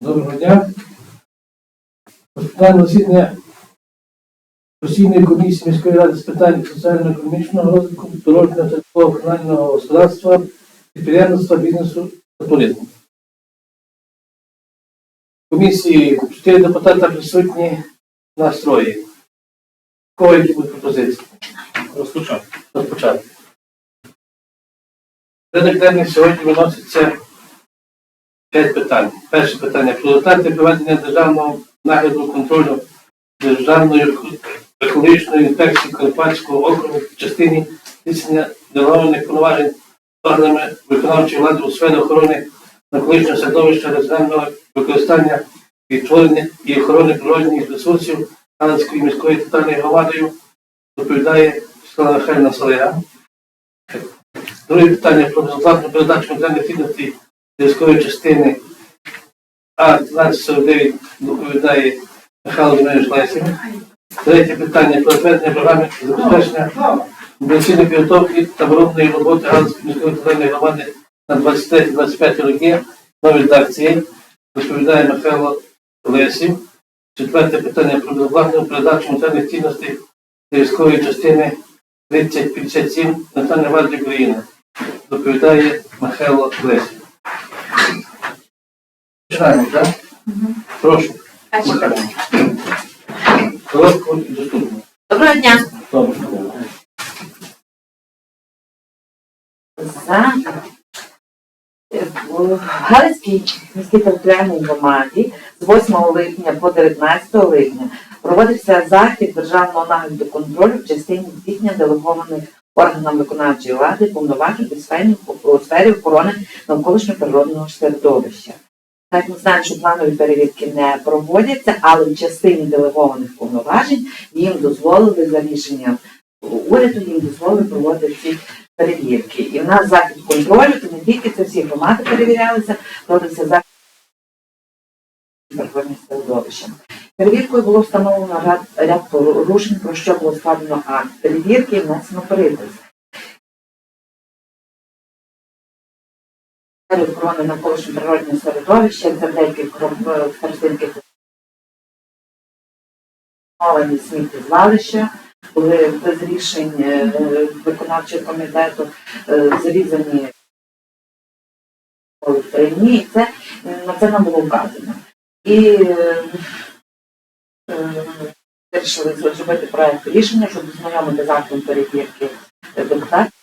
Доброго дня. Розпочинаємо засідання постійної комісії міської ради з питань соціально-економічного розвитку, дорожнього та житлового комунального господарства, підприємництва, бізнесу та туризму. Комісії чотири депутата присутні на строї. Кого які будуть пропозиції? Розпочати. Розпочати. Денний сьогодні виноситься П'ять питань. Перше питання. Результати проведення державного нагляду контролю Державної екологічної інспекції Карпатського округу в частині здійснення делегованих повноважень органами виконавчої влади у сфері охорони навколишнього середовища раціонального використання відтворення і охорони природних ресурсів Галицької міської територіальної громадою доповідає Михайлівна Солея. Друге питання про безоплатну передачу матеріальних цінностей військової частини А-1249 доповідає Михайло Дмитрович Лесів. Третє питання про затвердження програми забезпечення мобілізаційної підготовки та оборонної роботи Галицької міської територіальної громади на 23-25 роки. Нові редакції доповідає Михайло Лесів. Четверте питання про безоплатну передачу матеріальних цінностей військової частини 3057 Національної гвардії України. Доповідає Михайло Лесів. Починаємо, так? Прошу. Коротко доступно. Доброго дня. За в Галицькій міській територіальній громаді з 8 липня по 19 липня проводився захід державного нагляду контролю в частині здійснення делегованих органам виконавчої влади повноважень у сфері охорони навколишнього природного середовища. Так, ми знаємо, що планові перевірки не проводяться, але в частині делегованих повноважень їм дозволили за рішенням уряду, їм дозволили проводити ці перевірки. І в нас захід контролю, то не тільки це всі громади перевірялися, проводився захід природним середовищем. Перевіркою було встановлено ряд, ряд порушень, про що було складено акт перевірки і внесено припис. Охорони навколишнього природнього середовища, це деякі картинки Мовані сміттєзвалища, були без рішень е, виконавчого комітету е, зрізані в і це на це нам було вказано. І е, вирішили зробити проект рішення, щоб знайомити з перевірки депутатів.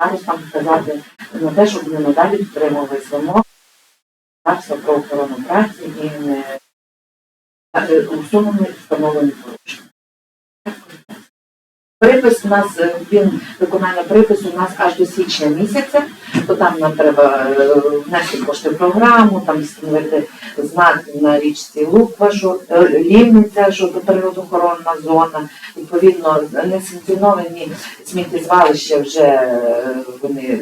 Зараз там сказати на те, щоб вони надалі підтримували вимог про охорону праці і не усунули усунені встановлені порушення. Припис у нас, е, він, виконання припису у нас аж до січня місяця, то там нам треба е, внести кошти в програму, там встановити знак на річці Луква, е, Лівниця, що природоохоронна зона. Відповідно, несанкціоновані сміттєзвалища вже е, вони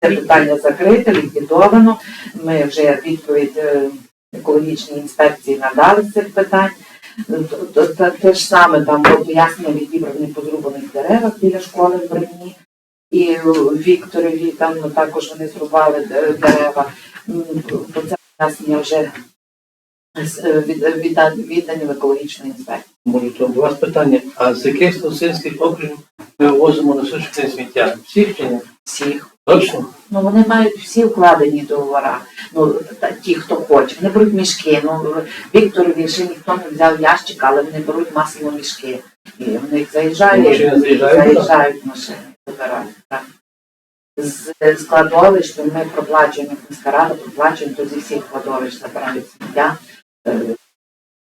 це питання закрите, ліквідовано. Ми вже відповідь е, екологічній інспекції надали цих питань. Т- Те ж саме там було пояснення відібраних позрубаних деревах біля школи в Брині. І Вікторові там ну, також вони зрубали е, дерева. То це пояснення вже е, відда- віддані в екологічну інспекцію. Може, то до вас питання. А з яких Стосинських округів ми ввозимо на сушне сміття? Всіх чи ні? Всіх. Точно? Ну вони мають всі укладені договори. Ну та- ті, хто хоче. Вони беруть мішки. Ну Вікторові ще ніхто не взяв ящик, але вони беруть масово мішки. І в них заїжджають, заїжджають, заїжджають машини, забирають. Так. З з кладовищ то ми проплачуємо, як міська рада проплачуємо, то зі всіх кладовищ забирають сміття. е,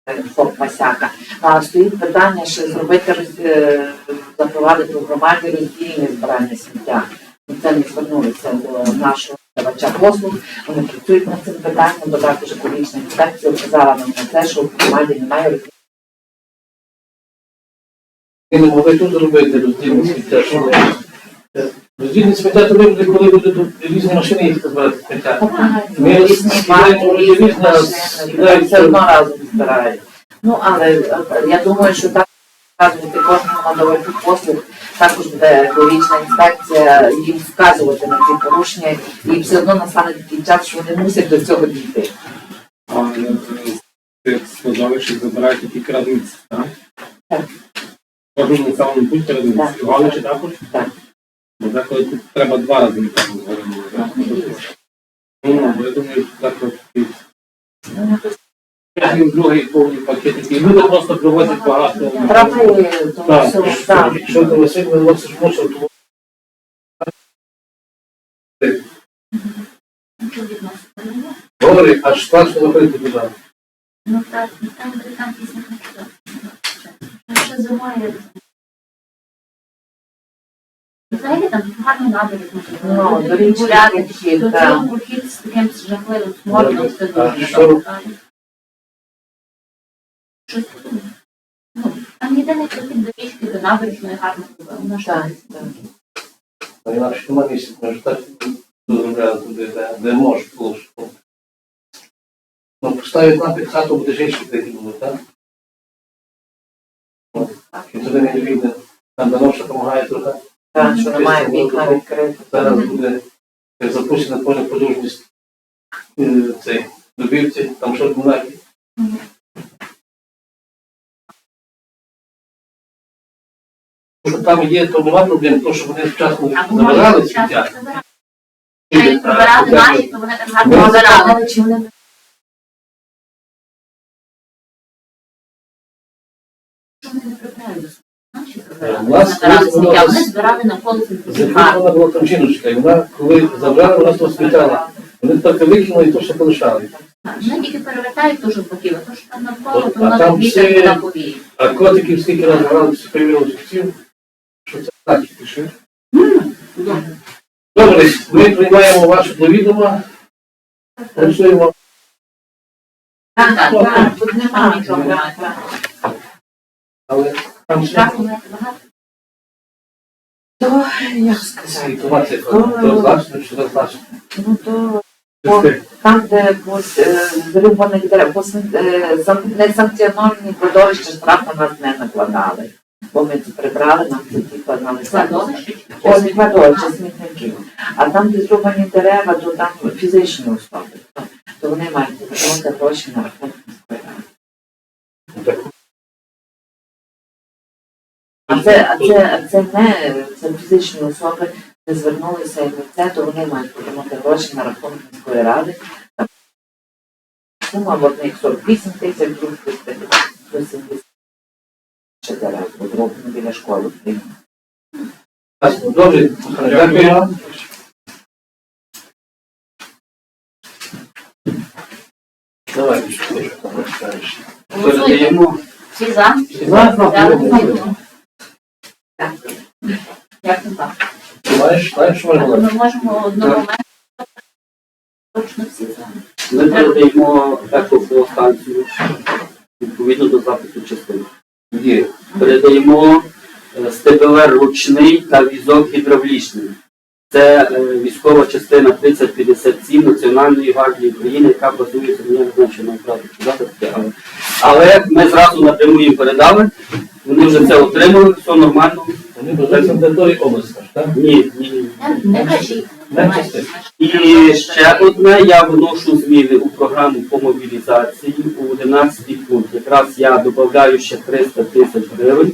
е, ФОП Масяка. А стоїть питання, що зробити е, запровадити у громаді роздільне збирання сміття. Це не звернулися до нашого давача послуг. Вони працюють над цим питанням, бо також екологічна інспекція вказала нам на те, що в громаді немає Ми не могли тут зробити роздільне сміття. Що? Е, сміття то вибуде, коли будуть тут різні машини їхати збирати сміття. Ми скидаємо різні скидають все одно разом збирають. Ну, але е, я думаю, що так вказувати кожному надавати послуг, також буде екологічна інспекція їм вказувати на ці порушення, і все одно настане такий час, що вони мусять до цього дійти. А ти сказали, що забирають тільки крадниці, так? Так. Кожен населений пункт крадниці. Так. І Галичі також? Так. Бо деколи тут треба два рази напевно звернути. Ну, я думаю, деколи Кожен другий повні пакетики. І люди просто привозять багато. Тому Так. все, так. Якщо ти Василь виносиш мусор, то говори, аж страшно виходити туди. Ну так, ну там, де там після не Ще зимою. Взагалі там гарно набережно. Ну, до річки гуляти. До так. цього прохід з таким жахливим смородом, все А що? Щось, ну, там єдиний прохід до річки, до набережної гарно було. Воно ж Так, так. так. А інакше ж так дозволяли туди, де, де може було. Ну, поставить нам під хату, буде жінки такі були, так? Ну, І туди не війде. Там що допомагає трохи. Так, що немає вікна відкрити. Зараз буде, як запустять на поле подужність е, цей добівці, там що немає. Там є, то нема проблем, то що вони вчасно забирали сміття. прибирали. Наші, то вони так гарно Що Забирали Вони збирали на полиці. Була і вона, коли забрала, вона то спитала. Вони так викинули і то ще полишали. Вони тільки перевертають теж боків, а то що там навколо, то а воно там всі- туди повіє. А котиків скільки разів брали, всі що це так. пише. Добре, ми приймаємо ваше до відома. Працюємо. Так, так, Так, так. тут немає нічого немає. Але там ще багато. То, як сказати, інформація про значно, що значно. ну то О, там, де е, зрубаних дерев, ось, е, зам- несанкціоновані кладовища штраф на нас не накладали. Бо ми це прибрали, нам це типа на Складовище? О, не кладовище, смітники. А там, де зрубані дерева, то там фізичні особи. То, вони мають отримати гроші на рахунок міської ради. А це, а це, а це не це фізичні особи, не звернулися і на це, то вони мають отримати гроші на рахунок міської ради. Сума в одних 48 тисяч, других 170 ще дерев, подробно біля школи. Добре, дякую. Давай, що ти там Всі за? Всі за? Так. Як не так? Маєш, знаєш, що? Ми можемо одного Точно всі за. Ми передаємо екофлостанцію відповідно до запиту частини. Є. Передаємо е, стебелер ручний та візок гідравлічний. Це е, військова частина 3057 Національної гвардії України, яка базується, правда але, але ми зразу напряму їм передали, вони вже це отримали, все нормально. Вони бажаються на території області, так? Ні, ні, ні. Не- кажіть. Не. І ще одне, я вношу зміни у програму по мобілізації у 11 пункт. Якраз я додаю ще 300 тисяч гривень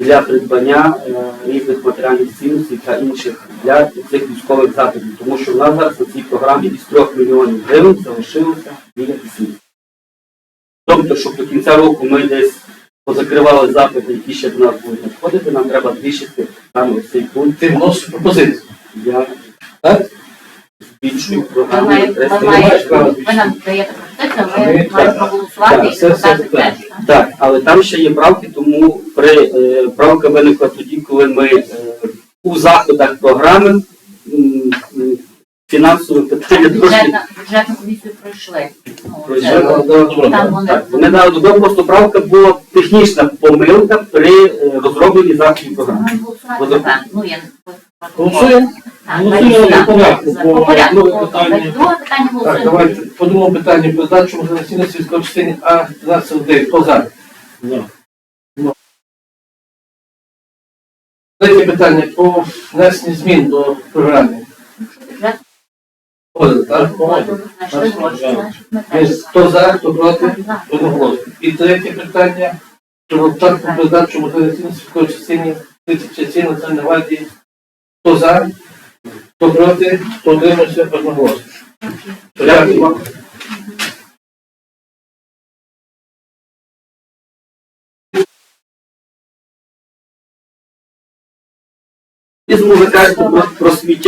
для придбання е, різних матеріальних цінностей та інших для цих військових заходів. Тому що в нас зараз на цій програмі із 3 мільйонів гривень залишилося біля 8. Тобто, щоб до кінця року ми десь позакривали запити, які ще до нас будуть надходити, нам треба збільшити саме цей пункт. Ти вносиш пропозицію. Я Так? збільшую Ви програму. маєте- на 300 ви нам даєте пропозицію, Ми- ви проголосувати так, і теж. але там ще є правки, тому при е, правка виникла тоді, коли ми е, у заходах програми м, м, фінансове питання трошки Бюджетна бюджетну комісію пройшли. Ну, Пройшли. це- Вже дала. Там вони так. Вони дали добро, просто правка була технічна помилка при е, розробленні заходів програми. Ну, я Голосуємо? Так, Голосуємо по порядку, по По порядку. питання. Так, голосуємо. давайте подумаємо питання про дачу можливості сільської частини А 13 Хто за? Ні. Третє питання по внесенню змін до програми. Погодили, так? Знайшли гроші, значить ми Є теж. Хто за, хто проти? Одноголосно. І третє питання передачу модернізаційної сільської частині 30 частин Національної гвардії. Хто за, хто проти, хто утримався одноголосно. Дякую вам. І кажете про, про сміття.